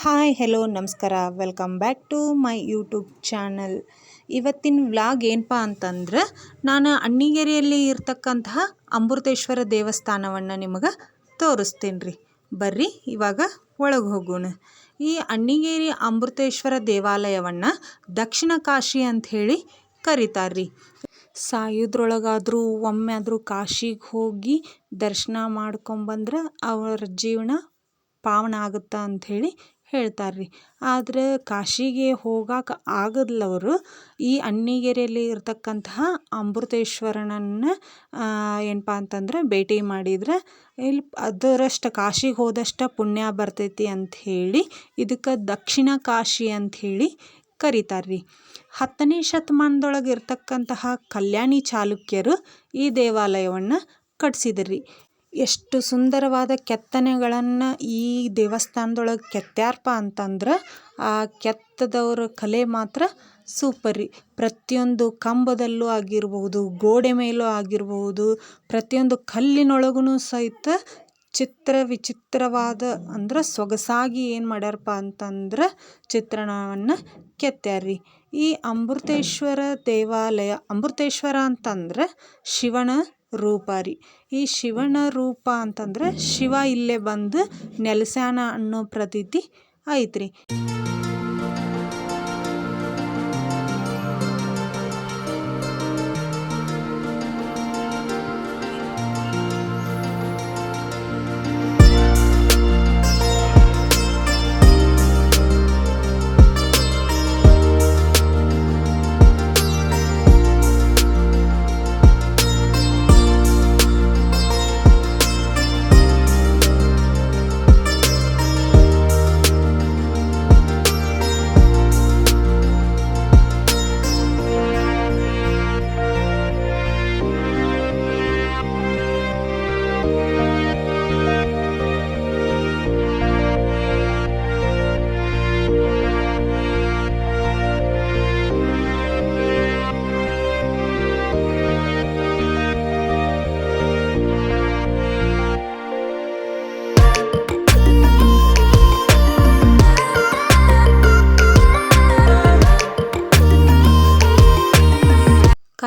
Hi, hello, ನಮಸ್ಕಾರ. Welcome back to my YouTube channel. ಇವತ್ತಿನ vlog ಏನಪ್ಪ ಅಂತಂದ್ರೆ, ನಾನು ಅಣ್ಣಿಗೇರಿಯಲ್ಲಿ ಇರ್ತಕ್ಕಂತಹ ಅಮೃತೇಶ್ವರ ದೇವಸ್ಥಾನವನ್ನು ನಿಮಗೆ ತೋರಿಸ್ತೀನಿ ರೀ ಬರ್ರಿ, ಇವಾಗ ಒಳಗೆ ಹೋಗೋಣ. ಈ ಅಣ್ಣಿಗೇರಿ ಅಮೃತೇಶ್ವರ ದೇವಾಲಯವನ್ನು ದಕ್ಷಿಣ ಕಾಶಿ ಅಂಥೇಳಿ ಕರೀತಾರೆ ರೀ ಸಾಯೋದ್ರೊಳಗಾದರೂ ಒಮ್ಮೆ ಆದರೂ ಕಾಶಿಗೆ ಹೋಗಿ ದರ್ಶನ ಮಾಡ್ಕೊಂಬಂದ್ರೆ ಅವರ ಜೀವನ ಪಾವನ ಆಗುತ್ತೆ ಅಂಥೇಳಿ ಹೇಳ್ತಾರೆ ರೀ ಆದರೆ ಕಾಶಿಗೆ ಹೋಗಾಕ ಆಗದ್ಲವರು ಈ ಅಣ್ಣಿಗೇರಿಯಲ್ಲಿ ಇರತಕ್ಕಂತಹ ಅಮೃತೇಶ್ವರನನ್ನು ಏನಪ್ಪ ಅಂತಂದ್ರೆ ಭೇಟಿ ಮಾಡಿದ್ರೆ ಇಲ್ಲಿ ಅದರಷ್ಟು ಕಾಶಿಗೆ ಹೋದಷ್ಟು ಪುಣ್ಯ ಬರ್ತೈತಿ ಅಂಥೇಳಿ ಇದಕ್ಕೆ ದಕ್ಷಿಣ ಕಾಶಿ ಅಂಥೇಳಿ ಕರೀತಾರೆ ರೀ ಹತ್ತನೇ ಶತಮಾನದೊಳಗೆ ಇರತಕ್ಕಂತಹ ಕಲ್ಯಾಣಿ ಚಾಲುಕ್ಯರು ಈ ದೇವಾಲಯವನ್ನು ಕಟ್ಸಿದ್ರು. ಎಷ್ಟು ಸುಂದರವಾದ ಕೆತ್ತನೆಗಳನ್ನು ಈ ದೇವಸ್ಥಾನದೊಳಗೆ ಕೆತ್ತ್ಯಾರಪ್ಪ ಅಂತಂದ್ರೆ ಆ ಕೆತ್ತದವರ ಕಲೆ ಮಾತ್ರ ಸೂಪರ್. ರೀ ಪ್ರತಿಯೊಂದು ಕಂಬದಲ್ಲೂ ಆಗಿರ್ಬೋದು ಗೋಡೆ ಮೇಲೂ ಆಗಿರಬಹುದು, ಪ್ರತಿಯೊಂದು ಕಲ್ಲಿನೊಳಗೂ ಸಹಿತ ಚಿತ್ರ ವಿಚಿತ್ರವಾದ ಅಂದ್ರೆ ಸೊಗಸಾಗಿ ಏನು ಮಾಡ್ಯಾರಪ್ಪ ಅಂತಂದ್ರೆ ಚಿತ್ರಣವನ್ನು ಕೆತ್ತಾರ್ರಿ ಈ ಅಮೃತೇಶ್ವರ ದೇವಾಲಯ, ಅಮೃತೇಶ್ವರ ಅಂತಂದ್ರೆ ಶಿವನ ರೂಪ ರೀ ಈ ಶಿವನ ರೂಪ ಅಂತಂದ್ರೆ ಶಿವ ಇಲ್ಲೇ ಬಂದು ನೆಲೆಸ್ಯಾನ ಅನ್ನೋ ಪ್ರತೀತಿ ಐತ್ರಿ.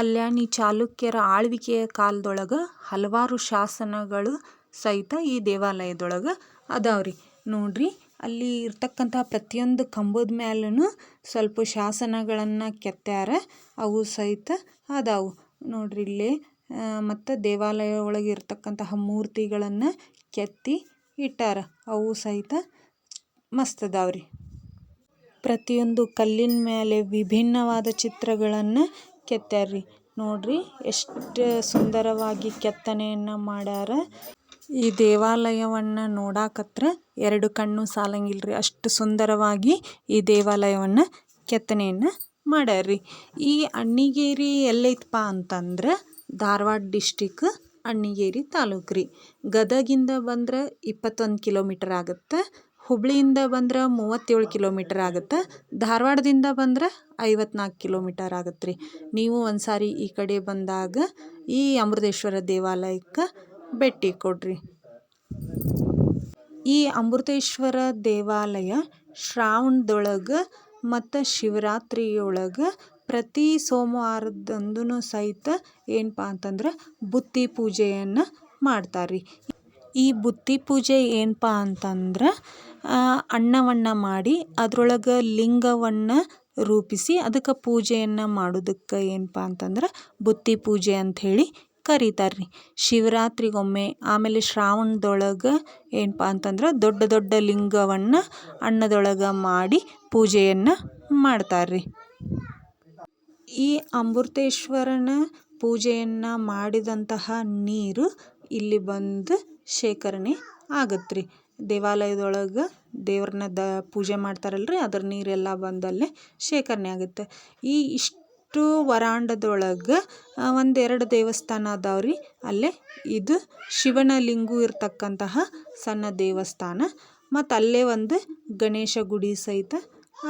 ಕಲ್ಯಾಣಿ ಚಾಲುಕ್ಯರ ಆಳ್ವಿಕೆಯ ಕಾಲದೊಳಗೆ ಹಲವಾರು ಶಾಸನಗಳು ಸಹಿತ ಈ ದೇವಾಲಯದೊಳಗೆ ಅದಾವ್ರಿ. ನೋಡ್ರಿ, ಅಲ್ಲಿ ಇರ್ತಕ್ಕಂಥ ಪ್ರತಿಯೊಂದು ಕಂಬದ ಮ್ಯಾಲೂ ಸ್ವಲ್ಪ ಶಾಸನಗಳನ್ನು ಕೆತ್ತ್ಯಾರ, ಅವು ಸಹಿತ ಅದಾವು. ನೋಡ್ರಿ ಇಲ್ಲಿ ಮತ್ತು ದೇವಾಲಯ ಒಳಗೆ ಇರ್ತಕ್ಕಂತಹ ಮೂರ್ತಿಗಳನ್ನು ಕೆತ್ತಿ ಇಟ್ಟಾರ, ಅವು ಸಹಿತ ಮಸ್ತ್ ಅದಾವ್ರಿ. ಪ್ರತಿಯೊಂದು ಕಲ್ಲಿನ ಮೇಲೆ ವಿಭಿನ್ನವಾದ ಚಿತ್ರಗಳನ್ನು ಕೆತ್ತ್ಯಾರ ರೀ ನೋಡ್ರಿ ಎಷ್ಟು ಸುಂದರವಾಗಿ ಕೆತ್ತನೆಯನ್ನು ಮಾಡ್ಯಾರ. ಈ ದೇವಾಲಯವನ್ನು ನೋಡಾಕತ್ರ ಎರಡು ಕಣ್ಣು ಸಾಲಂಗಿಲ್ಲ ರೀ ಅಷ್ಟು ಸುಂದರವಾಗಿ ಈ ದೇವಾಲಯವನ್ನು ಕೆತ್ತನೆಯನ್ನು ಮಾಡ್ಯಾರ ಈ ಅಣ್ಣಿಗೇರಿ ಎಲ್ಲೈತಪ್ಪ ಅಂತಂದ್ರೆ ಧಾರವಾಡ ಡಿಸ್ಟಿಕ್ ಅಣ್ಣಿಗೇರಿ ತಾಲೂಕು ರೀ ಗದಗಿಂದ ಬಂದ್ರೆ ಇಪ್ಪತ್ತೊಂದು ಕಿಲೋಮೀಟರ್ ಆಗುತ್ತೆ. ಹುಬ್ಳಿಯಿಂದ ಬಂದ್ರೆ ಮೂವತ್ತೇಳು ಕಿಲೋಮೀಟರ್ ಆಗುತ್ತೆ. ಧಾರವಾಡದಿಂದ ಬಂದ್ರೆ ಐವತ್ನಾಲ್ಕು ಕಿಲೋಮೀಟರ್ ಆಗತ್ತೆ ರೀ ನೀವು ಒಂದು ಸಾರಿ ಈ ಕಡೆ ಬಂದಾಗ ಈ ಅಮೃತೇಶ್ವರ ದೇವಾಲಯಕ್ಕೆ ಭೇಟಿ ಕೊಡ್ರಿ. ಈ ಅಮೃತೇಶ್ವರ ದೇವಾಲಯ ಶ್ರಾವಣದೊಳಗೆ ಮತ್ತು ಶಿವರಾತ್ರಿಯೊಳಗೆ ಪ್ರತಿ ಸೋಮವಾರದಂದು ಸಹಿತ ಏನಪ್ಪ ಅಂತಂದ್ರೆ ಬುತ್ತಿ ಪೂಜೆಯನ್ನು ಮಾಡ್ತಾರೆ ರೀ ಈ ಬುತ್ತಿ ಪೂಜೆ ಏನಪ್ಪ ಅಂತಂದ್ರೆ ಅನ್ನವನ್ನು ಮಾಡಿ ಅದರೊಳಗೆ ಲಿಂಗವನ್ನು ರೂಪಿಸಿ ಅದಕ್ಕೆ ಪೂಜೆಯನ್ನು ಮಾಡೋದಕ್ಕೆ ಏನಪ್ಪ ಅಂತಂದ್ರೆ ಬುತ್ತಿ ಪೂಜೆ ಅಂಥೇಳಿ ಕರೀತಾರೆ ರೀ ಶಿವರಾತ್ರಿಗೊಮ್ಮೆ ಆಮೇಲೆ ಶ್ರಾವಣದೊಳಗೆ ಏನಪ್ಪ ಅಂತಂದ್ರೆ ದೊಡ್ಡ ದೊಡ್ಡ ಲಿಂಗವನ್ನು ಅನ್ನದೊಳಗೆ ಮಾಡಿ ಪೂಜೆಯನ್ನು ಮಾಡ್ತಾರೆ ರೀ ಈ ಅಮೃತೇಶ್ವರನ ಪೂಜೆಯನ್ನು ಮಾಡಿದಂತಹ ನೀರು ಇಲ್ಲಿ ಬಂದು ಶೇಖರಣೆ ಆಗತ್ತೆ ರೀ ದೇವಾಲಯದೊಳಗೆ ದೇವ್ರನ್ನ ದ ಪೂಜೆ ಮಾಡ್ತಾರಲ್ಲ ರೀ ಅದ್ರ ನೀರೆಲ್ಲ ಬಂದಲ್ಲೇ ಶೇಖರಣೆ ಆಗುತ್ತೆ. ಈ ಇಷ್ಟು ವರಾಂಡದೊಳಗೆ ಒಂದೆರಡು ದೇವಸ್ಥಾನ ಅದಾವ್ರಿ. ಅಲ್ಲೇ ಇದು ಶಿವನ ಲಿಂಗು ಇರ್ತಕ್ಕಂತಹ ಸಣ್ಣ ದೇವಸ್ಥಾನ. ಮತ್ತು ಅಲ್ಲೇ ಒಂದು ಗಣೇಶ ಗುಡಿ ಸಹಿತ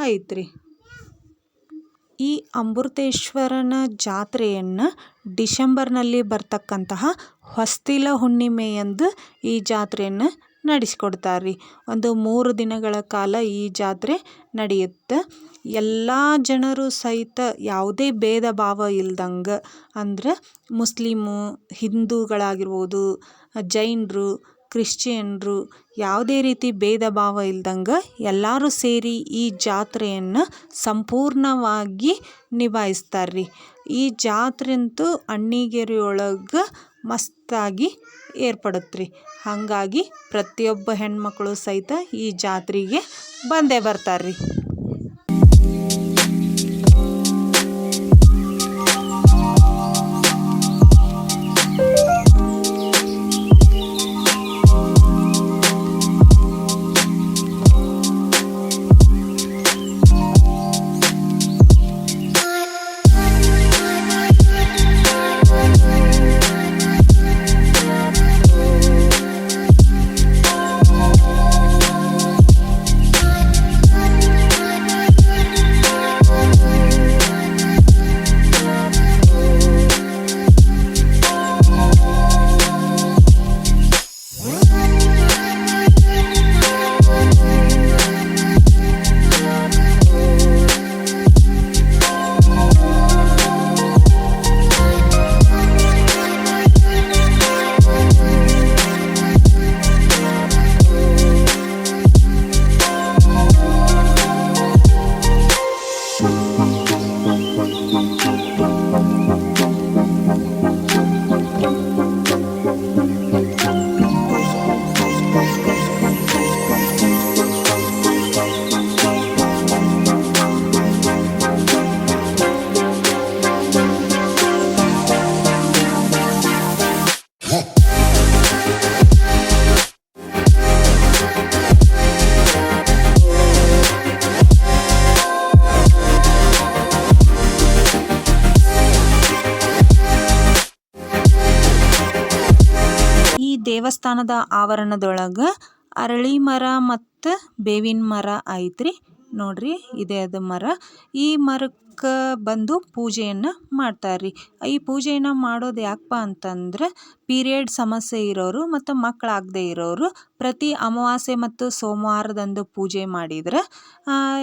ಐತ್ರಿ. ಈ ಅಮೃತೇಶ್ವರನ ಜಾತ್ರೆಯನ್ನು ಡಿಸೆಂಬರ್ನಲ್ಲಿ ಬರ್ತಕ್ಕಂತಹ ಹೊಸ್ತಿಲ ಹುಣ್ಣಿಮೆಯಂದು ಈ ಜಾತ್ರೆಯನ್ನು ನಡೆಸ್ಕೊಡ್ತಾರೆ ರೀ ಒಂದು ಮೂರು ದಿನಗಳ ಕಾಲ ಈ ಜಾತ್ರೆ ನಡೆಯುತ್ತೆ. ಎಲ್ಲ ಜನರು ಸಹಿತ ಯಾವುದೇ ಭೇದ ಭಾವ ಇಲ್ದಂಗೆ ಅಂದ್ರೆ ಮುಸ್ಲಿಮು, ಹಿಂದೂಗಳಾಗಿರ್ಬೋದು, ಜೈನರು, ಕ್ರಿಶ್ಚಿಯನ್ರು, ಯಾವುದೇ ರೀತಿ ಭೇದ ಭಾವ ಇಲ್ದಂಗೆ ಎಲ್ಲರೂ ಸೇರಿ ಈ ಜಾತ್ರೆಯನ್ನು ಸಂಪೂರ್ಣವಾಗಿ ನಿಭಾಯಿಸ್ತಾರೆ ರೀ ಈ ಜಾತ್ರೆ ಅಂತೂ ಅಣ್ಣಿಗೇರಿ ಮಸ್ತಾಗಿ ಏರ್ಪಡತ್ತೆ ರೀ ಹಾಗಾಗಿ ಪ್ರತಿಯೊಬ್ಬ ಹೆಣ್ಮಕ್ಕಳು ಸಹಿತ ಈ ಜಾತ್ರೆಗೆ ಬಂದೇ ಬರ್ತಾರೆ ರೀ ದೇವಸ್ಥಾನದ ಆವರಣದೊಳಗೆ ಅರಳಿ ಮರ ಮತ್ತು ಬೇವಿನ ಮರ ಐತ್ರಿ. ನೋಡ್ರಿ ಇದೆ ಅದು ಮರ. ಈ ಮರಕ್ಕೆ ಬಂದು ಪೂಜೆಯನ್ನು ಮಾಡ್ತಾರೆ ಈ ಪೂಜೆಯನ್ನು ಮಾಡೋದು ಯಾಕಪ್ಪ ಅಂತಂದ್ರೆ ಪೀರಿಯಡ್ ಸಮಸ್ಯೆ ಇರೋರು ಮತ್ತು ಮಕ್ಕಳಾಗದೇ ಇರೋರು ಪ್ರತಿ ಅಮಾವಾಸ್ಯೆ ಮತ್ತು ಸೋಮವಾರದಂದು ಪೂಜೆ ಮಾಡಿದ್ರೆ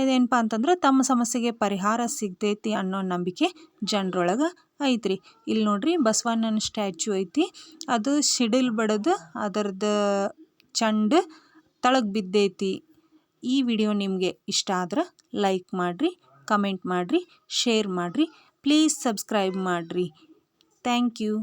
ಇದೇನಪ್ಪ ಅಂತಂದ್ರೆ ತಮ್ಮ ಸಮಸ್ಯೆಗೆ ಪರಿಹಾರ ಸಿಗ್ತೈತಿ ಅನ್ನೋ ನಂಬಿಕೆ ಜನರೊಳಗೆ ಐತ್ರಿ. ಇಲ್ಲಿ ನೋಡ್ರಿ ಬಸವಣ್ಣನ ಸ್ಟ್ಯಾಚು ಐತಿ. ಅದು ಸಿಡಿಲು ಬಡದು ಅದರದ್ದು ಚೆಂಡು ತಳಗೆ ಬಿದ್ದೈತಿ. ಈ ವಿಡಿಯೋ ನಿಮಗೆ ಇಷ್ಟ ಆದ್ರೆ ಲೈಕ್ ಮಾಡಿರಿ, ಕಮೆಂಟ್ ಮಾಡಿರಿ, ಶೇರ್ ಮಾಡಿರಿ. ಪ್ಲೀಸ್ ಸಬ್ಸ್ಕ್ರೈಬ್ ಮಾಡಿರಿ. Thank you.